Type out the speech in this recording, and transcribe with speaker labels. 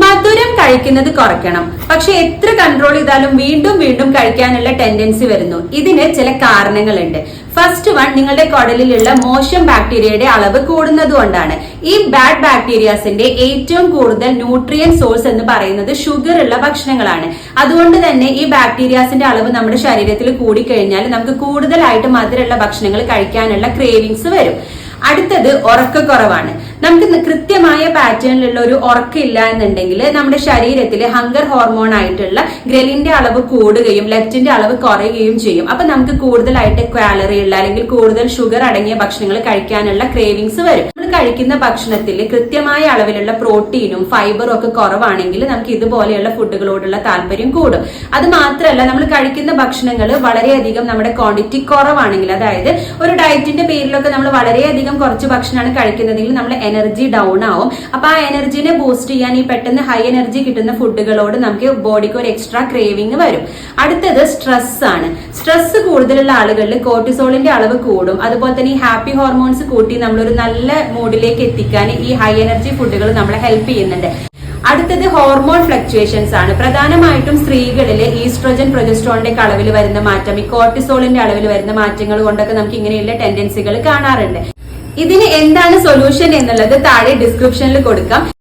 Speaker 1: മധുരം കഴിക്കുന്നത് കുറയ്ക്കണം. പക്ഷെ എത്ര കൺട്രോൾ ചെയ്താലും വീണ്ടും വീണ്ടും കഴിക്കാനുള്ള ടെൻഡൻസി വരുന്നു. ഇതിന് ചില കാരണങ്ങളുണ്ട്. ഫസ്റ്റ് വൺ നിങ്ങളുടെ കുടലിലുള്ള മോശം ബാക്ടീരിയയുടെ അളവ് കൂടുന്നതുകൊണ്ടാണ് ഈ ബാഡ് ബാക്ടീരിയാസിന്റെ ഏറ്റവും കൂടുതൽ ന്യൂട്രിയൻ സോഴ്സ് എന്ന് പറയുന്നത് ഷുഗർ ഉള്ള ഭക്ഷണങ്ങളാണ്. അതുകൊണ്ട് തന്നെ ഈ ബാക്ടീരിയാസിന്റെ അളവ് നമ്മുടെ ശരീരത്തിൽ കൂടിക്കഴിഞ്ഞാൽ നമുക്ക് കൂടുതലായിട്ട് മധുരമുള്ള ഭക്ഷണങ്ങൾ കഴിക്കാനുള്ള ക്രേവിങ്സ് വരും. അടുത്തത് ഉറക്കക്കുറവാണ്. നമുക്ക് കൃത്യമായ പാറ്റേണിലുള്ള ഒരു ഉറക്കില്ല എന്നുണ്ടെങ്കിൽ നമ്മുടെ ശരീരത്തിൽ ഹങ്കർ ഹോർമോൺ ആയിട്ടുള്ള ഗ്രലിന്റെ അളവ് കൂടുകയും ലെപ്റ്റിന്റെ അളവ് കുറയുകയും ചെയ്യും. അപ്പൊ നമുക്ക് കൂടുതലായിട്ട് കാലറി ഉള്ള അല്ലെങ്കിൽ കൂടുതൽ ഷുഗർ അടങ്ങിയ ഭക്ഷണങ്ങൾ കഴിക്കാനുള്ള ക്രേവിങ്സ് വരും. നമ്മൾ കഴിക്കുന്ന ഭക്ഷണത്തിൽ കൃത്യമായ അളവിലുള്ള പ്രോട്ടീനും ഫൈബറും ഒക്കെ കുറവാണെങ്കിൽ നമുക്ക് ഇതുപോലെയുള്ള ഫുഡുകളോടുള്ള താല്പര്യം കൂടും. അത് മാത്രമല്ല നമ്മൾ കഴിക്കുന്ന ഭക്ഷണങ്ങൾ വളരെയധികം നമ്മുടെ ക്വാണ്ടിറ്റി കുറവാണെങ്കിൽ അതായത് ഒരു ഡയറ്റിന്റെ പേരിലൊക്കെ നമ്മൾ വളരെയധികം കുറച്ച് ഭക്ഷണമാണ് കഴിക്കുന്നതെങ്കിൽ നമ്മുടെ എനർജി ഡൗൺ ആവും. അപ്പൊ ആ എനർജിനെ ബൂസ്റ്റ് ചെയ്യാൻ ഈ പെട്ടെന്ന് ഹൈ എനർജി കിട്ടുന്ന ഫുഡുകളോട് നമുക്ക് ബോഡിക്ക് ഒരു എക്സ്ട്രാ ക്രേവിങ് വരും. അടുത്തത് സ്ട്രെസ് ആണ്. സ്ട്രെസ് കൂടുതലുള്ള ആളുകളിൽ കോർട്ടിസോളിന്റെ അളവ് കൂടും. അതുപോലെ തന്നെ ഈ ഹാപ്പി ഹോർമോൺസ് കൂട്ടി നമ്മളൊരു നല്ല മൂഡിലേക്ക് എത്തിക്കാൻ ഈ ഹൈ എനർജി ഫുഡുകൾ നമ്മളെ ഹെൽപ്പ് ചെയ്യുന്നുണ്ട്. അടുത്തത് ഹോർമോൺ ഫ്ലക്ച്വേഷൻസ് ആണ്. പ്രധാനമായിട്ടും സ്ത്രീകളിൽ ഈസ്ട്രോജൻ പ്രൊജസ്ട്രോണിന്റെ അളവിൽ വരുന്ന മാറ്റം ഈ കോർട്ടിസോളിന്റെ അളവിൽ വരുന്ന മാറ്റങ്ങൾ കൊണ്ടൊക്കെ നമുക്ക് ഇങ്ങനെയുള്ള ടെൻഡൻസികൾ കാണാറുണ്ട്. ഇതിന് എന്താണ് സൊല്യൂഷൻ എന്നുള്ളത് താഴെ ഡിസ്ക്രിപ്ഷനിൽ കൊടുക്കാം.